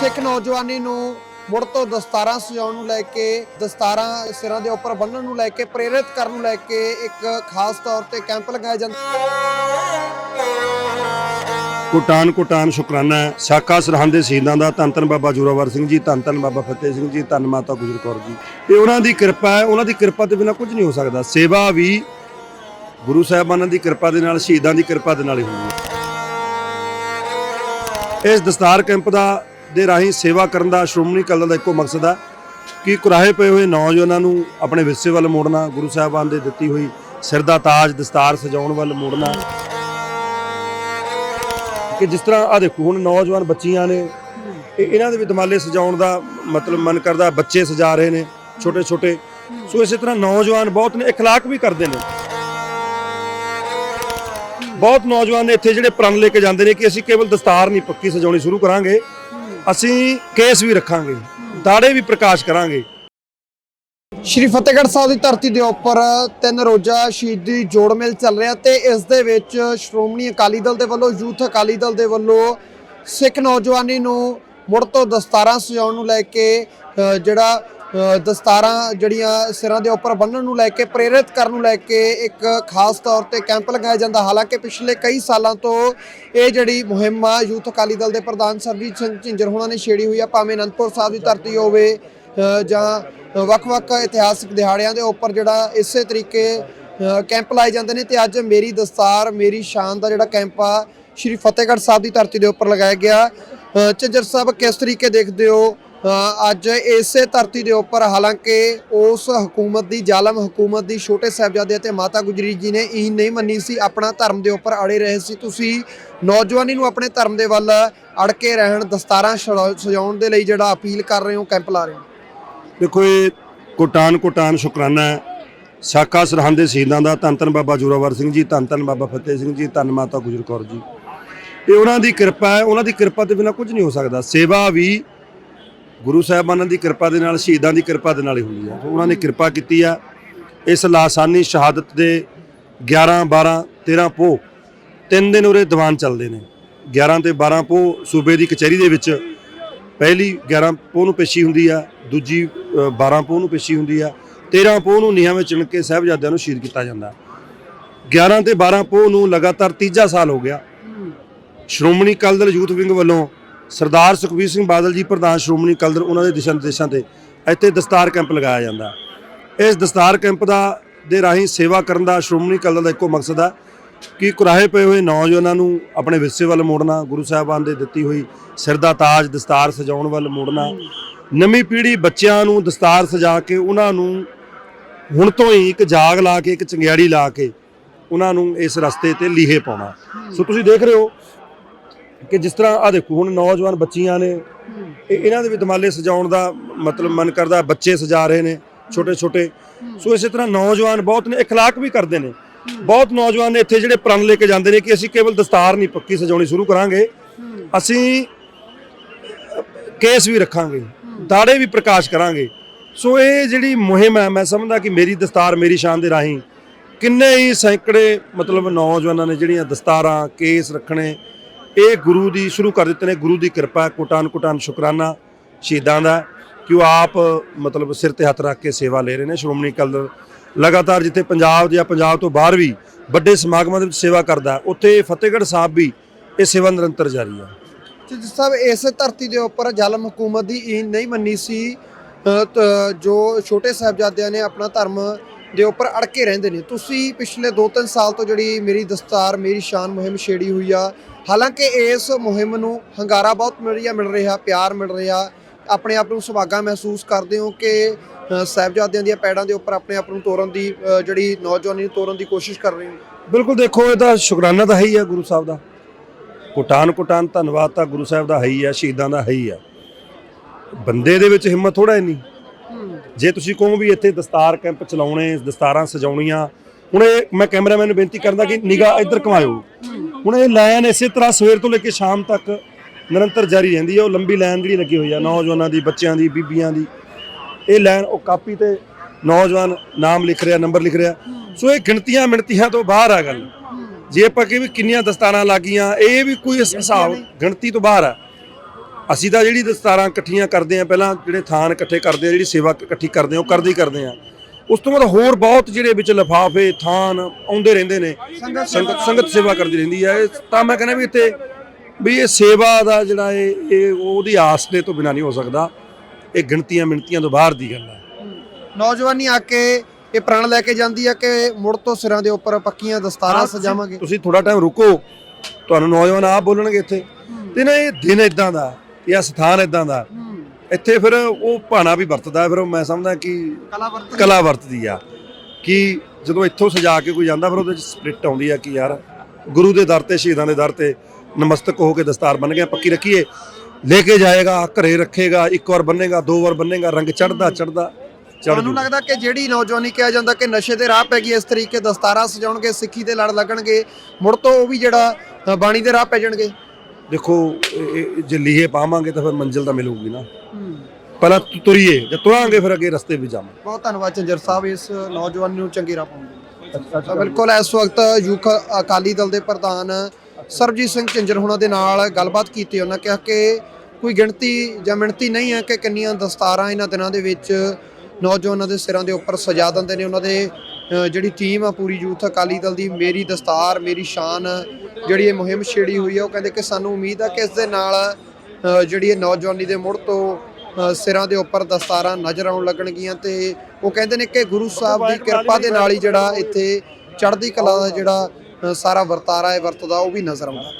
ਸਿੱਖ ਨੌਜਵਾਨੀ ਨੂੰ ਮੁੜ ਤੋਂ ਦਸਤਾਰਾਂ ਸਜਾਉਣ ਨੂੰ ਲੈ ਕੇ, ਦਸਤਾਰਾਂ ਸਿਰਾਂ ਦੇ ਉੱਪਰ ਬੰਨ੍ਹਣ ਨੂੰ ਲੈ ਕੇ, ਪ੍ਰੇਰਿਤ ਕਰਨ ਨੂੰ ਲੈ ਕੇ ਇੱਕ ਖਾਸ ਤੌਰ ਤੇ ਕੈਂਪ ਲਗਾਇਆ ਜਾਂਦਾ ਕੋਟਾਨ ਕੋਟਾਨ ਸ਼ੁਕਰਾਨਾ ਸਾਕਾ ਸਰਹੰਦ ਦੇ ਸ਼ਹੀਦਾਂ ਦਾ ਧੰਨ ਧੰਨ ਬਾਬਾ ਜੋਰਾਵਰ ਸਿੰਘ ਜੀ, ਧੰਨ ਧੰਨ ਬਾਬਾ ਫਤਿਹ ਸਿੰਘ ਜੀ, ਧੰਨ ਮਾਤਾ ਗੁਜਰ ਕੌਰ ਜੀ। ਇਹ ਉਹਨਾਂ ਦੀ ਕਿਰਪਾ ਹੈ, ਉਹਨਾਂ ਦੀ ਕਿਰਪਾ ਤੋਂ ਬਿਨਾਂ ਕੁਝ ਨਹੀਂ ਹੋ ਸਕਦਾ। ਸੇਵਾ ਵੀ ਗੁਰੂ ਸਾਹਿਬਾਨਾਂ ਦੀ ਕਿਰਪਾ ਦੇ ਨਾਲ, ਸ਼ਹੀਦਾਂ ਦੀ ਕਿਰਪਾ ਦੇ ਨਾਲ ਹੀ ਹੁੰਦੀ ਹੈ। ਇਸ ਦਸਤਾਰ ਕੈਂਪ ਦਾ ਦੇ ਰਾਹੀਂ ਸੇਵਾ ਕਰਨ ਦਾ ਸ਼੍ਰੋਮਣੀ ਅਕਾਲੀ ਦਲ ਦਾ ਇੱਕੋ ਮਕਸਦ ਹੈ ਕਿ ਕੁਰਾਹੇ ਪਏ ਹੋਏ ਨੌਜਵਾਨਾਂ ਨੂੰ ਆਪਣੇ ਵਿਰਸੇ ਵੱਲ ਮੋੜਨਾ ਗੁਰੂ ਸਾਹਿਬਾਨ ਦੇ ਦਿੱਤੀ ਹੋਈ ਸਿਰ ਦਾ ਤਾਜ ਦਸਤਾਰ ਸਜਾਉਣ ਵੱਲ ਮੋੜਨਾ ਕਿ ਜਿਸ ਤਰ੍ਹਾਂ ਆ ਦੇਖੋ ਹੁਣ ਨੌਜਵਾਨ ਬੱਚੀਆਂ ਨੇ ਇਹ ਇਹਨਾਂ ਦੇ ਵੀ ਦਮਾਲੇ ਸਜਾਉਣ ਦਾ ਮਤਲਬ ਮਨ ਕਰਦਾ ਬੱਚੇ ਸਜਾ ਰਹੇ ਨੇ ਛੋਟੇ ਛੋਟੇ ਸੋ ਇਸੇ ਤਰ੍ਹਾਂ ਨੌਜਵਾਨ ਬਹੁਤ ਨੇ اخلاق ਵੀ ਕਰਦੇ ਨੇ ਬਹੁਤ ਨੌਜਵਾਨ ਨੇ ਇੱਥੇ ਜਿਹੜੇ ਪ੍ਰਣ ਲੈ ਕੇ ਜਾਂਦੇ ਨੇ ਕਿ ਅਸੀਂ ਕੇਵਲ ਦਸਤਾਰ ਨਹੀਂ ਪੱਕੀ ਸਜਾਉਣੀ ਸ਼ੁਰੂ ਕਰਾਂਗੇ ਅਸੀਂ ਕੇਸ ਵੀ ਰੱਖਾਂਗੇ, ਦਾੜੇ ਵੀ ਪ੍ਰਕਾਸ਼ ਕਰਾਂਗੇ। ਸ਼੍ਰੀ ਫਤਿਹਗੜ੍ਹ ਸਾਹਿਬ ਦੀ ਧਰਤੀ ਦੇ ਉੱਪਰ ਤਿੰਨ ਰੋਜ਼ਾ ਸ਼ਹੀਦੀ ਜੋੜ ਮੇਲ ਚੱਲ ਰਿਹਾ ਤੇ ਇਸ ਦੇ ਵਿੱਚ ਸ਼੍ਰੋਮਣੀ ਅਕਾਲੀ ਦਲ ਦੇ ਵੱਲੋਂ, ਯੂਥ ਅਕਾਲੀ ਦਲ ਦੇ ਵੱਲੋਂ ਸਿੱਖ ਨੌਜਵਾਨੀ ਨੂੰ ਮੁੜ ਤੋਂ ਦਸਤਾਰਾਂ ਸਜਾਉਣ ਨੂੰ ਲੈ ਕੇ ਜਿਹੜਾ ਦਸਤਾਰਾਂ ਜਿਹੜੀਆਂ ਸਿਰਾਂ ਦੇ ਉੱਪਰ ਬੰਨ੍ਹਣ ਨੂੰ ਲੈ ਕੇ, ਪ੍ਰੇਰਿਤ ਕਰਨ ਨੂੰ ਲੈ ਕੇ ਇੱਕ ਖਾਸ ਤੌਰ ਤੇ ਕੈਂਪ ਲਗਾਇਆ ਜਾਂਦਾ। ਹਾਲਾਂਕਿ ਪਿਛਲੇ ਕਈ ਸਾਲਾਂ ਤੋਂ ਇਹ ਜਿਹੜੀ ਮੁਹਿੰਮ ਆ, ਯੂਥ ਅਕਾਲੀ ਦਲ ਦੇ ਪ੍ਰਧਾਨ ਸਰਜੀਤ ਸਿੰਘ ਝਿੰਜਰ ਹੋਣਾ ਨੇ ਛੇੜੀ ਹੋਈ ਆ। ਭਾਵੇਂ ਅਨੰਦਪੁਰ ਸਾਹਿਬ ਦੀ ਧਰਤੀ ਹੋਵੇ ਜਾਂ ਵੱਖ-ਵੱਖ ਇਤਿਹਾਸਕ ਦਿਹਾੜਿਆਂ ਦੇ ਉੱਪਰ ਜਿਹੜਾ ਇਸੇ ਤਰੀਕੇ ਕੈਂਪ ਲਾਏ ਜਾਂਦੇ ਨੇ, ਤੇ ਅੱਜ ਮੇਰੀ ਦਸਤਾਰ, ਮੇਰੀ ਸ਼ਾਨ ਦਾ ਜਿਹੜਾ ਕੈਂਪ ਆ, ਸ਼੍ਰੀ ਫਤਿਹਗੜ੍ਹ ਸਾਹਿਬ ਦੀ ਧਰਤੀ ਦੇ ਉੱਪਰ ਲਗਾਇਆ ਗਿਆ। ਝਿੰਜਰ ਸਾਹਿਬ, ਕਿਸ ਤਰੀਕੇ ਦੇਖਦੇ ਹੋ? ਅੱਜ ਇਸੇ ਧਰਤੀ ਦੇ ਉੱਪਰ ਹਾਲਾਂਕਿ ਉਸ ਹਕੂਮਤ ਦੀ ਜ਼ਾਲਮ ਹਕੂਮਤ ਦੀ ਛੋਟੇ ਸਾਹਿਬਜ਼ਾਦੇ ਅਤੇ ਮਾਤਾ ਗੁਜਰੀ ਜੀ ਨੇ ਇਹ ਨਹੀਂ ਮੰਨੀ ਸੀ, ਆਪਣਾ ਧਰਮ ਦੇ ਉੱਪਰ ਅੜੇ ਰਹੇ ਸੀ। ਤੁਸੀਂ ਨੌਜਵਾਨੀ ਨੂੰ ਆਪਣੇ ਧਰਮ ਦੇ ਵੱਲ ਅੜ ਕੇ ਰਹਿਣ ਦਸਤਾਰਾਂ ਛੜਾ- ਸਜਾਉਣ ਦੇ ਲਈ ਜਿਹੜਾ ਅਪੀਲ ਕਰ ਰਹੇ ਹੋ, ਕੈਂਪ ਲਾ ਰਹੇ ਹੋ? ਦੇਖੋ, ਇਹ ਕੋਟਾਨ ਕੋਟਾਨ ਸ਼ੁਕਰਾਨਾ ਹੈ। ਸਾਕਾ ਸਰਹੰਦ ਦੇ ਸ਼ਹੀਦਾਂ ਦਾ ਧੰਨ ਧੰਨ ਬਾਬਾ ਜੋਰਾਵਰ ਸਿੰਘ ਜੀ, ਧੰਨ ਧੰਨ ਬਾਬਾ ਫਤਿਹ ਸਿੰਘ ਜੀ, ਧੰਨ ਮਾਤਾ ਗੁਜਰ ਕੌਰ ਜੀ। ਇਹ ਉਹਨਾਂ ਦੀ ਕਿਰਪਾ ਹੈ, ਉਹਨਾਂ ਦੀ ਕਿਰਪਾ ਤੋਂ ਬਿਨਾਂ ਕੁਝ ਨਹੀਂ ਹੋ ਸਕਦਾ। ਸੇਵਾ ਵੀ ਗੁਰੂ ਸਾਹਿਬਾਨਾਂ ਦੀ ਕਿਰਪਾ ਦੇ ਨਾਲ ਸ਼ਹੀਦਾਂ ਦੀ ਕਿਰਪਾ ਦੇ ਨਾਲ ਹੀ ਹੁੰਦੀ ਹੈ। ਉਹਨਾਂ ਨੇ ਕਿਰਪਾ ਕੀਤੀ ਆ ਇਸ ਲਾਸਾਨੀ ਸ਼ਹਾਦਤ ਦੇ 11 12 13 ਪੋ ਤਿੰਨ ਦਿਨ ਉਰੇ ਦੀਵਾਨ ਚੱਲਦੇ ਨੇ। 11 ਤੇ 12 ਪੋ ਸੂਬੇ ਦੀ ਕਚਹਿਰੀ ਦੇ ਵਿੱਚ ਪਹਿਲੀ 11 ਪੋਹ ਨੂੰ ਪੇਸ਼ੀ ਹੁੰਦੀ ਆ ਦੂਜੀ ਅ, 12 ਪੋਹ ਨੂੰ ਪੇਸ਼ੀ ਹੁੰਦੀ ਆ 13 ਪੋਹ ਨੂੰ ਨੀਹਾਂ ਵਿੱਚ ਚਿਣ ਕੇ ਸਾਹਿਬਜ਼ਾਦਿਆਂ ਨੂੰ ਸ਼ਹੀਦ ਕੀਤਾ ਜਾਂਦਾ। 11 ਤੇ 12 ਪੋਹ ਨੂੰ ਲਗਾਤਾਰ ਤੀਜਾ ਸਾਲ ਹੋ ਗਿਆ। ਸ਼੍ਰੋਮਣੀ ਅਕਾਲੀ ਦਲ ਯੂਥ ਵਿੰਗ ਵੱਲੋਂ ਸਰਦਾਰ ਸੁਖਬੀਰ ਸਿੰਘ ਬਾਦਲ ਜੀ, ਪ੍ਰਧਾਨ ਸ਼੍ਰੋਮਣੀ ਅਕਾਲੀ ਉਹਨਾਂ ਦੇ ਦਿਸ਼ਾ ਨਿਰਦੇਸ਼ਾਂ ਤੇ ਇੱਥੇ ਦਸਤਾਰ ਕੈਂਪ ਲਗਾਇਆ ਜਾਂਦਾ। ਇਸ ਦਸਤਾਰ ਕੈਂਪ ਦਾ, ਦੇ ਰਾਹੀਂ ਸੇਵਾ ਕਰਨ ਦਾ ਸ਼੍ਰੋਮਣੀ ਅਕਾਲੀ ਦਲ ਦਾ ਇੱਕੋ ਮਕਸਦ ਹੈ ਕਿ ਕੁਰਾਹੇ ਪਏ ਹੋਏ ਨੌਜਵਾਨਾਂ ਨੂੰ ਆਪਣੇ ਵਿਰਸੇ ਵੱਲ ਮੋੜਨਾ, ਗੁਰੂ ਸਾਹਿਬਾਨ ਦੇ ਦਿੱਤੀ ਹੋਈ ਸਿਰ ਦਾ ਤਾਜ, ਦਸਤਾਰ ਸਜਾਉਣ ਵੱਲ ਮੋੜਨਾ, ਨਵੀਂ ਪੀੜ੍ਹੀ ਬੱਚਿਆਂ ਨੂੰ ਦਸਤਾਰ ਸਜਾ ਕੇ, ਉਹਨਾਂ ਨੂੰ ਹੁਣ ਤੋਂ ਹੀ ਇੱਕ ਜਾਗ ਲਾ ਕੇ, ਇੱਕ ਚੰਗਿਆੜੀ ਲਾ ਕੇ, ਉਹਨਾਂ ਨੂੰ ਇਸ ਰਸਤੇ ਤੇ ਲੀਹੇ ਪਾਉਣਾ। ਸੋ ਤੁਸੀਂ ਦੇਖ ਰਹੇ ਹੋ ਕਿ ਜਿਸ ਤਰ੍ਹਾਂ ਆ ਦੇਖੋ ਹੁਣ ਨੌਜਵਾਨ ਬੱਚੀਆਂ ਨੇ ਇਹ ਇਹਨਾਂ ਦੇ ਵੀ ਦਮਾਲੇ ਸਜਾਉਣ ਦਾ ਮਤਲਬ ਮਨ ਕਰਦਾ ਬੱਚੇ ਸਜਾ ਰਹੇ ਨੇ ਛੋਟੇ ਛੋਟੇ ਸੋ ਇਸੇ ਤਰ੍ਹਾਂ ਨੌਜਵਾਨ ਬਹੁਤ ਨੇ اخلاق ਵੀ ਕਰਦੇ ਨੇ ਬਹੁਤ ਨੌਜਵਾਨ ਨੇ ਇੱਥੇ ਜਿਹੜੇ ਪ੍ਰਣ ਲੈ ਕੇ ਜਾਂਦੇ ਨੇ ਕਿ ਅਸੀਂ ਕੇਵਲ ਦਸਤਾਰ ਨਹੀਂ ਪੱਕੀ ਸਜਾਉਣੀ ਸ਼ੁਰੂ ਕਰਾਂਗੇ ਅਸੀਂ ਕੇਸ ਵੀ ਰੱਖਾਂਗੇ ਦਾੜੇ ਵੀ ਪ੍ਰਕਾਸ਼ ਕਰਾਂਗੇ ਸੋ ਇਹ ਜਿਹੜੀ ਮੁਹਿੰਮ ਹੈ ਮੈਂ ਸਮਝਦਾ ਕਿ ਮੇਰੀ ਦਸਤਾਰ ਮੇਰੀ ਸ਼ਾਨ ਦੇ ਰਾਹੀਂ ਕਿੰਨੇ ਹੀ ਸੈਂਕੜੇ ਮਤਲਬ ਨੌਜਵਾਨਾਂ ਨੇ ਜਿਹੜੀਆਂ ਦਸਤਾਰਾਂ ਕੇਸ ਰੱਖਣੇ ਇਹ ਗੁਰੂ ਦੀ ਸ਼ੁਰੂ ਕਰ ਦਿੱਤੇ ਨੇ, ਗੁਰੂ ਦੀ ਕਿਰਪਾ, ਕੋਟਾਨ ਕੋਟਾਨ ਸ਼ੁਕਰਾਨਾ ਸ਼ਹੀਦਾਂ ਦਾ ਕਿ ਉਹ ਆਪ ਮਤਲਬ ਸਿਰ ਤੇ ਹੱਥ ਰੱਖ ਕੇ ਸੇਵਾ ਲੈ ਰਹੇ ਨੇ ਸ਼੍ਰੋਮਣੀ ਅਕਾਲੀ ਦਲ। ਲਗਾਤਾਰ ਜਿੱਥੇ ਪੰਜਾਬ ਜਾਂ ਪੰਜਾਬ ਤੋਂ ਬਾਹਰ ਵੀ ਵੱਡੇ ਸਮਾਗਮਾਂ ਦੇ ਵਿੱਚ ਸੇਵਾ ਕਰਦਾ, ਉੱਥੇ ਫਤਿਹਗੜ੍ਹ ਸਾਹਿਬ ਵੀ ਇਹ ਸੇਵਾ ਨਿਰੰਤਰ ਜਾਰੀ ਹੈ ਜਿਸ ਸਾਹਿਬ, ਇਸੇ ਧਰਤੀ ਦੇ ਉੱਪਰ ਜ਼ਾਲਮ ਹਕੂਮਤ ਦੀ ਈਨ ਨਹੀਂ ਮੰਨੀ ਸੀ। ਜੋ ਛੋਟੇ ਸਾਹਿਬਜ਼ਾਦਿਆਂ ਨੇ ਆਪਣਾ ਧਰਮ ਦੇ ਉੱਪਰ ਅੜਕੇ ਰਹਿੰਦੇ ਨੇ। ਤੁਸੀਂ ਪਿਛਲੇ 2-3 ਸਾਲ ਤੋਂ ਜਿਹੜੀ ਮੇਰੀ ਦਸਤਾਰ ਮੇਰੀ ਸ਼ਾਨ ਮੁਹਿੰਮ ਛੇੜੀ ਹੋਈ ਆ ਹਾਲਾਂਕਿ ਇਸ ਮੁਹਿੰਮ ਨੂੰ ਹੰਗਾਰਾ ਬਹੁਤ ਮਿਲ ਰਿਹਾ ਮਿਲ ਰਿਹਾ ਪਿਆਰ ਮਿਲ ਰਿਹਾ। ਆਪਣੇ ਆਪ ਨੂੰ ਸੁਭਾਗਾ ਮਹਿਸੂਸ ਕਰਦੇ ਹੋ ਕਿ ਅ, ਸਾਹਿਬਜ਼ਾਦਿਆਂ ਦੀਆਂ ਪੈੜਾਂ ਦੇ ਉੱਪਰ ਆਪਣੇ ਆਪ ਨੂੰ ਤੋਰਨ ਦੀ ਜਿਹੜੀ ਨੌਜਵਾਨੀ ਨੂੰ ਤੋਰਨ ਦੀ ਕੋਸ਼ਿਸ਼ ਕਰ ਰਹੇ ਹੋ? ਬਿਲਕੁਲ ਦੇਖੋ ਇਹ ਤਾਂ ਸ਼ੁਕਰਾਨਾ ਤਾਂ ਹੈ ਹੀ ਆ ਗੁਰੂ ਸਾਹਿਬ ਦਾ। ਕੋਟਾਨ ਕੋਟਾਨ ਧੰਨਵਾਦ ਤਾਂ ਗੁਰੂ ਸਾਹਿਬ ਦਾ ਹੈ ਹੀ ਆ ਸ਼ਹੀਦਾਂ ਦਾ ਹੈ ਹੀ ਆ। ਬੰਦੇ ਦੇ ਵਿੱਚ ਹਿੰਮਤ ਥੋੜਾ ਨਹੀਂ ਜੇ ਤੁਸੀਂ ਕਹੋ ਵੀ ਇੱਥੇ ਦਸਤਾਰ ਕੈਂਪ ਚਲਾਉਣੇ ਦਸਤਾਰਾਂ ਸਜਾਉਣੀਆਂ ਹੁਣ ਇਹ ਮੈਂ ਕੈਮਰਾਮੈਨ ਨੂੰ ਬੇਨਤੀ ਕਰਦਾ ਕਿ ਨਿਗਾਹ ਇੱਧਰ ਘੁਮਾਇਓ। ਹੁਣ ਇਹ ਲਾਈਨ ਇਸੇ ਤਰ੍ਹਾਂ ਸਵੇਰ ਤੋਂ ਲੈ ਕੇ ਸ਼ਾਮ ਤੱਕ ਨਿਰੰਤਰ ਜਾਰੀ ਰਹਿੰਦੀ ਹੈ ਉਹ ਲੰਬੀ ਲਾਈਨ ਜਿਹੜੀ ਲੱਗੀ ਹੋਈ ਆ ਨੌਜਵਾਨਾਂ ਦੀ ਬੱਚਿਆਂ ਦੀ ਬੀਬੀਆਂ ਦੀ। ਇਹ ਲਾਈਨ ਉਹ ਕਾਪੀ ਤੇ ਨੌਜਵਾਨ ਨਾਮ ਲਿਖ ਰਿਹਾ ਨੰਬਰ ਲਿਖ ਰਿਹਾ। ਸੋ ਇਹ ਗਿਣਤੀਆਂ ਮਿਣਤੀਆਂ ਤੋਂ ਬਾਹਰ ਆ ਗੱਲ। ਜੇ ਆਪਾਂ ਕਿ ਵੀ ਕਿੰਨੀਆਂ ਦਸਤਾਰਾਂ ਲੱਗੀਆਂ ਇਹ ਵੀ ਕੋਈ ਹਿਸਾਬ ਗਿਣਤੀ ਤੋਂ ਬਾਹਰ ਆ। ਅਸੀਂ ਤਾਂ ਜਿਹੜੀ ਦਸਤਾਰਾਂ ਇਕੱਠੀਆਂ ਕਰਦੇ ਆ ਪਹਿਲਾਂ ਜਿਹੜੇ ਥਾਨ ਇਕੱਠੇ ਕਰਦੇ ਆ ਜਿਹੜੀ ਸੇਵਾ ਇਕੱਠੀ ਕਰਦੇ ਆ ਉਹ ਕਰਦੇ ਹੀ ਕਰਦੇ ਆ ਉਸ ਤੋਂ ਬਾਅਦ ਹੋਰ ਬਹੁਤ ਜਿਹੜੇ ਵਿੱਚ ਲਿਫਾਫੇ ਥਾਨ ਆਉਂਦੇ ਰਹਿੰਦੇ ਨੇ ਸੰਗਤ ਸੰਗਤ ਸੇਵਾ ਕਰਦੀ ਰਹਿੰਦੀ ਹੈ। ਤਾਂ ਮੈਂ ਕਹਿੰਦਾ ਵੀ ਇੱਥੇ ਵੀ ਇਹ ਸੇਵਾ ਦਾ ਜਿਹੜਾ ਇਹ ਇਹ ਉਹਦੀ ਆਸ ਦੇ ਤੋਂ ਬਿਨਾ ਨਹੀਂ ਹੋ ਸਕਦਾ। ਇਹ ਗਿਣਤੀਆਂ ਮਿਣਤੀਆਂ ਤੋਂ ਬਾਹਰ ਦੀ ਗੱਲ ਹੈ। ਨੌਜਵਾਨੀ ਆ ਕੇ ਇਹ ਪ੍ਰਣ ਲੈ ਕੇ ਜਾਂਦੀ ਹੈ ਕਿ ਮੁੜ ਤੋਂ ਸਿਰਾਂ ਦੇ ਉੱਪਰ ਪੱਕੀਆਂ ਦਸਤਾਰਾਂ ਸਜਾਵਾਂਗੇ? ਤੁਸੀਂ ਥੋੜਾ ਟਾਈਮ ਰੁਕੋ। ਤੁਹਾਨੂੰ ਨੌਜਵਾਨ ਆਪ ਬੋਲਣਗੇ ਇੱਥੇ। ਤੇ ਨਾ ਇਹ ਦਿਨ ਇਦਾਂ ਦਾ। ਇਹ ਸਥਾਨ ਇਦਾਂ ਦਾ। ਇੱਥੇ ਫਿਰ ਉਹ ਭਾਣਾ ਵੀ ਵਰਤਦਾ ਫਿਰ ਮੈਂ ਸਮਝਦਾ ਕਿ ਕਲਾ ਵਰਤ ਕਲਾ ਵਰਤਦੀ ਆ। ਕਿ ਜਦੋਂ ਇੱਥੋਂ ਸਜਾ ਕੇ ਕੋਈ ਜਾਂਦਾ ਫਿਰ ਉਹਦੇ ਚ ਸਪਿਰਿਟ ਆਉਂਦੀ ਆ ਕਿ ਯਾਰ ਗੁਰੂ ਦੇ ਦਰ ਤੇ ਸ਼ਹੀਦਾਂ ਦੇ ਦਰ ਤੇ ਨਮਸਤਕ ਹੋ ਕੇ ਦਸਤਾਰ ਬੰਨ ਗਿਆ ਪੱਕੀ ਰੱਖੀਏ। ਲੈ ਕੇ ਜਾਏਗਾ ਘਰੇ ਰੱਖੇਗਾ ਇੱਕ ਵਾਰ ਬੰਨੇਗਾ ਦੋ ਵਾਰ ਬੰਨੇਗਾ ਰੰਗ ਚੜਦਾ ਚੜਦਾ ਚੜ ਤੁਹਾਨੂੰ ਲੱਗਦਾ ਕਿ ਜਿਹੜੀ ਨੌਜਵਾਨੀ ਕਿਹਾ ਜਾਂਦਾ ਕਿ ਨਸ਼ੇ ਦੇ ਰਾਹ ਪੈ ਗਈ ਇਸ ਤਰੀਕੇ ਦਸਤਾਰਾਂ ਸਜਾਉਣਗੇ ਸਿੱਖੀ ਦੇ ਲੜ ਲੱਗਣਗੇ ਮੁੜ ਤੋਂ ਉਹ ਵੀ ਜਿਹੜਾ ਬਾਣੀ ਦੇ ਰਾਹ ਪੈ ਜਾਣਗੇ? ਦੇਖੋ ਇਹ- ਜੇ ਲੀਹੇ ਪਾਵਾਂਗੇ ਤਾਂ ਫਿਰ ਮੰਜ਼ਿਲ ਤਾਂ ਮਿਲੂਗੀ ਨਾ। ਪਹਿਲਾਂ ਤੁ- ਤੁਰੀਏ ਜੇ ਤੁਰਾਂਗੇ ਫਿਰ ਅੱਗੇ ਰਸਤੇ ਵੀ ਜਾਵਾਂਗੇ। ਬਹੁਤ ਧੰਨਵਾਦ ਚੰਜਰ ਸਾਹਿਬ ਇਸ ਨੌਜਵਾਨੀ ਨੂੰ ਚੰਗੀ ਰਾਹ ਪਾਉਣ ਤਾਂ ਬਿਲਕੁਲ ਇਸ ਵਕਤ ਯੂਥ ਅਕਾਲੀ ਦਲ ਦੇ ਪ੍ਰਧਾਨ ਸਰਬਜੀਤ ਸਿੰਘ ਝਿੰਜਰ ਹੁਣਾਂ ਦੇ ਨਾਲ ਗੱਲਬਾਤ ਕੀਤੀ ਉਹਨਾਂ ਕਿਹਾ ਕਿ ਕੋਈ ਗਿਣਤੀ ਜਾਂ ਮਿਣਤੀ ਨਹੀਂ ਹੈ ਕਿ ਕਿੰਨੀਆਂ ਦਸਤਾਰਾਂ ਇਹਨਾਂ ਦਿਨਾਂ ਦੇ ਵਿੱਚ ਨੌਜਵਾਨਾਂ ਦੇ ਸਿਰਾਂ ਦੇ ਉੱਪਰ ਸਜਾ ਦਿੰਦੇ ਨੇ ਉਹਨਾਂ ਦੇ ਜਿਹੜੀ ਟੀਮ ਆ ਪੂਰੀ ਯੂਥ ਅਕਾਲੀ ਦਲ ਦੀ, ਮੇਰੀ ਦਸਤਾਰ, ਮੇਰੀ ਸ਼ਾਨ, ਜਿਹੜੀ ਇਹ ਮੁਹਿੰਮ ਛੇੜੀ ਹੋਈ ਆ, ਉਹ ਕਹਿੰਦੇ ਕਿ ਸਾਨੂੰ ਉਮੀਦ ਆ ਕਿ ਇਸ ਦੇ ਨਾਲ ਜਿਹੜੀ ਇਹ ਨੌਜਵਾਨੀ ਦੇ ਮੁੜ ਤੋਂ ਸਿਰਾਂ ਦੇ ਉੱਪਰ ਦਸਤਾਰਾਂ ਨਜ਼ਰ ਆਉਣ ਲੱਗਣਗੀਆਂ ਤੇ ਉਹ ਕਹਿੰਦੇ ਨੇ ਕਿ ਗੁਰੂ ਸਾਹਿਬ ਦੀ ਕਿਰਪਾ ਦੇ ਨਾਲ ਹੀ ਜਿਹੜਾ ਇੱਥੇ ਚੜ੍ਹਦੀ ਕਲਾ ਦਾ ਜਿਹੜਾ ਸਾਰਾ ਵਰਤਾਰਾ ਹੈ ਵਰਤਦਾ, ਉਹ ਵੀ ਨਜ਼ਰ ਆਉਂਦਾ।